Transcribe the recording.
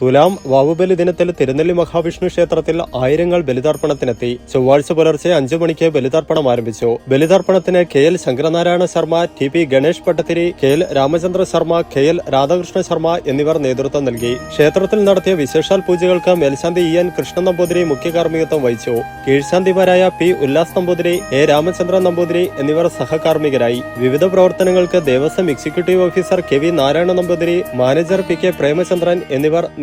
തുലാം വാവുബലി ദിനത്തിൽ തിരുനെല്ലി മഹാവിഷ്ണു ക്ഷേത്രത്തിൽ ആയിരങ്ങൾ ബലിതർപ്പണത്തിനെത്തി. ചൊവ്വാഴ്ച പുലർച്ചെ അഞ്ചു മണിക്ക് ബലിതർപ്പണം ആരംഭിച്ചു. ബലിതർപ്പണത്തിന് K L Sankaranarayana Sharma T P Ganesh Bhattathiri K L Ramachandra Sharma K L Radhakrishna Sharma എന്നിവർ നേതൃത്വം നൽകി. ക്ഷേത്രത്തിൽ നടത്തിയ വിശേഷാൽ പൂജകൾക്ക് മേൽശാന്തി ഇ എൻ കൃഷ്ണൻ നമ്പൂതിരി മുഖ്യ കാർമ്മികത്വം വഹിച്ചു. കീഴ്ശാന്തിമാരായ പി ഉല്ലാസ് നമ്പൂതിരി എ രാമചന്ദ്ര നമ്പൂതിരി എന്നിവർ സഹകാർമ്മികരായി. വിവിധ പ്രവർത്തനങ്ങൾക്ക് Devaswom executive officer K V Narayana Namboothiri manager P K Premachandran എന്നിവർ